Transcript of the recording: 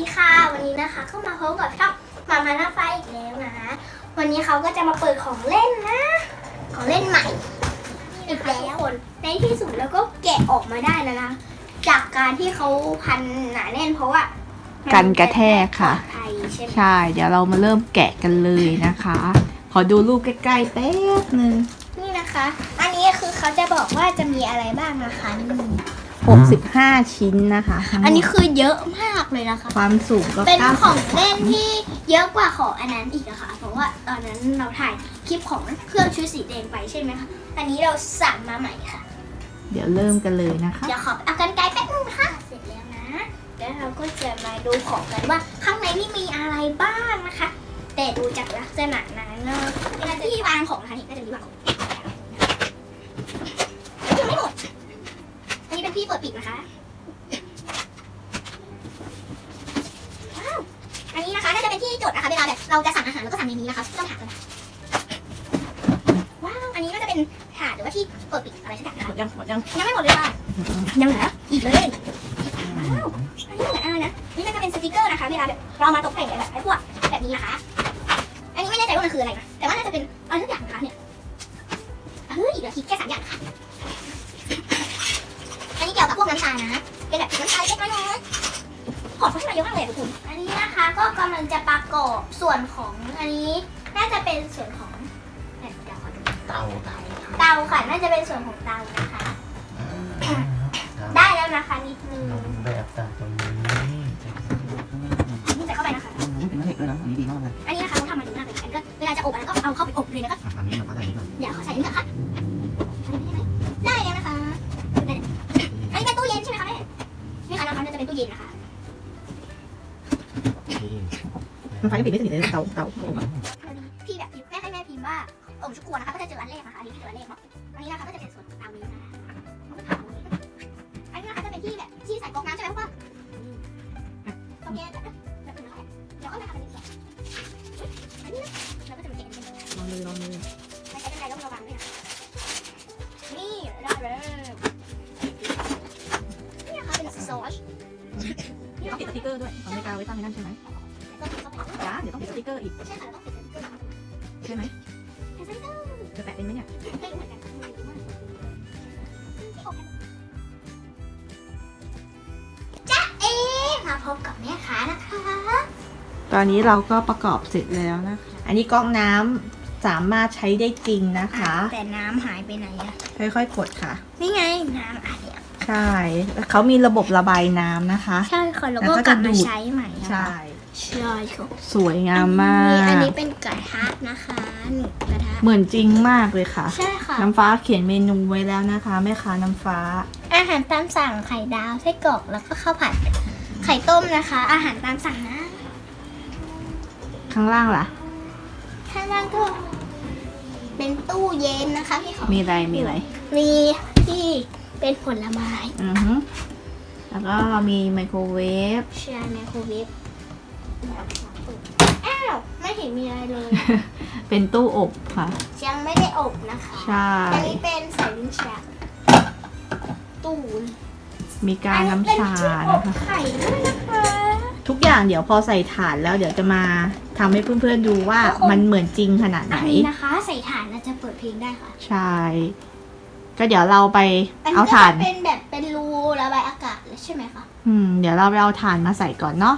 ดีค่ะ วันนี้นะคะก็มาพบกับช่องมามาหน้าไฟอีกแล้วนะ วันนี้เขาก็จะมาเปิดของเล่นนะ ของเล่นใหม่อีกแล้วคนในที่สุดแล้วก็แกะออกมาได้แล้วนะ จากการที่เขาพันหนาแน่นเพราะว่ามักันกระแทกค่ะปลอดภัยใช่ไหมใช่ เดี๋ยวเรามาเริ่มแกะกันเลยนะคะ ขอดูรูปใกล้ๆแป๊บหนึ่งนี่นะคะ อันนี้คือเขาจะบอกว่าจะมีอะไรบ้างนะคะนี่ 65 ชิ้นนะคะทั้งหมดอันนี้คือเยอะมากเลยนะคะ ความสูงก็เป็น90ของเล่นที่เยอะกว่าของอันนั้นอีกอะค่ะ เพราะว่าตอนนั้นเราถ่ายคลิปของเครื่องชุดสีแดงไปใช่ไหมคะ อันนี้เราสั่งมาใหม่ค่ะเดี๋ยวเริ่มกันเลยนะคะ เดี๋ยวขอเอากันไกลแป๊บนึงนะคะเสร็จแล้วนะ แล้วเราก็จะมาดูของกันว่าข้างในนี่มีอะไรบ้างนะคะ แต่ดูจากลักษณะนั้นเนอะที่วางของนะคะนี่น่าจะมีวางของยังไม่หมด อันนี้ เป็นที่เปิดปิดนะคะว้าวอันนี้นะคะน่าจะเป็นที่จดนะคะเวลาแบบเราจะสั่งอาหารเราก็สั่งในนี้นะคะไม่ต้องถามเลยนะว้าวอันนี้น่าจะเป็นถาดหรือว่าที่เปิดปิดอะไรสักอย่างนะคะยังหมดยัง ยังไม่หมดเลยค่ะยังเหลืออีกเลยว้าวอันนี้เหมือนอะไรนะนี่น่าจะเป็นสติกเกอร์นะคะเวลาแบบเรามาตกแต่งแบบไอ้พวกแบบนี้นะคะ อันนี้ไม่แน่ใจว่ามันคืออะไรนะแต่ว่าน่าจะเป็นอะไรทุกอย่างนะคะเนี่ยเฮ้ยเหลือคิดแค่สามอย่างค่ะอั นนี้เกี่ยวกับพวกน้ำตานะเป็นแบบน้ำตาเล็กน้อยๆขอมเขาขึ้นมาเยอะมากเลยอะทุกคนอันนี้นะคะก็กำลังจะประกอบส่วนของอันนี้น่าจะเป็นส่วนของเดี๋ยวขอดูเตาเตาเตาค่ะน่าจะเป็นส่วนของเตานะคะ ได้แล้วนะคะนิดนึงแบบตาตรงนี้นี่ใส่เข้าไปนะคะ มันไฟก็ปิดไม่สนิทเลยเตาเตาพี่แบบแม่ให้แม่พิมพ์ว่าโอ่งชุกกัวนะคะก็จะเจออันแรกนะคะอันนี้คืออันแรกเนาะอันนี้นะคะก็จะเป็นส่วนเตานี้นะคะอันนี้นะคะจะเป็นที่แบบที่ใส่ก๊อกน้ำใช่ไหมพวกตรงนี้แบบแบบนี้แล้วก็มาทำอันนี้ก่อนอันนี้นะแล้วก็จะเป็นเก็บอันนี้ลองมือลองมือไม่ใช่กันไกลต้องระวังด้วยนะนี่ได้แล้วนี่นะคะเป็นซอสเดี๋ยวต้องติดสติ๊กเกอร์ด้วยเอาไม่กาวไว้ตั้งในนั่นใช่ไหม เดี๋ยวต้องติดสติ๊กเกอร์อีก ใช่ค่ะต้องติดสติ๊กเกอร์ใช่ไหมติดสติ๊กเกอร์จะแปะเป็นไหมเนี่ย ไม่รู้เหมือนกันจ๊ะเอ๊ะมาพบกับแม่ค้านะคะตอนนี้เราก็ประกอบเสร็จแล้วนะคะ อันนี้ก๊อกน้ำสามารถใช้ได้จริงนะคะ แต่น้ำหายไปไหนอะค่อยๆกดค่ะ นี่ไงน้ำอะเนี่ยใช่แล้วเขามีระบบระบายน้ำนะคะ ใช่ค่ะแล้วแล้วก็ก็กลัจะบดูมาดใช้ใหม่นะคะ ใช่ ใช่ค่ะสวยงามมาอันกนี้เป็นกระทะนะคะหนึ่งกระทะ เหมือนจริงมากเลยค่ะ ใช่ค่ะ น้ำฟ้าเขียนเมนูไว้แล้วนะคะแม่ค้าน้ำฟ้า อาหารตามสั่งไข่ดาวไส้กรอกแล้วก็ข้าวผัด ไข่ต้มนะคะ อาหารตามสั่งนะ ข้างล่างล่ะ ข้างล่างก็เป็นตู้เย็นนะคะพี่ขอมีอะไรมีอะไร มีที่เป็นผลไม้ อือฮึแล้วก็มีไมโครเวฟเชียร์ไมโครเวฟ อ้าว ไม่เห็นมีอะไรเลย เป็นตู้อบค่ะ ยังไม่ได้อบนะคะใช่ อันนี้เป็นใส่ลิ้นชักตู้มีการน้ำชาอันะเป็คะที่อบไข่ด้วยนะคะ ทุกอย่างเดี๋ยวพอใส่ถ่านแล้วเดี๋ยวจะมาทำให้เพื่อนๆดูว่ามันเหมือนจริงขนาดไหน อันนี้นะคะ ใส่ถ่านเราจะเปิดเพลงได้ค่ะใช่ ก็เดี๋ยวเราไปอันนี้เอาก็ถ่าน จะเป็นแบบเป็นรูระบายอากาศเลยใช่ไหมคะ อืม เดี๋ยวเราไปเอาถ่านมาใส่ก่อนเนาะ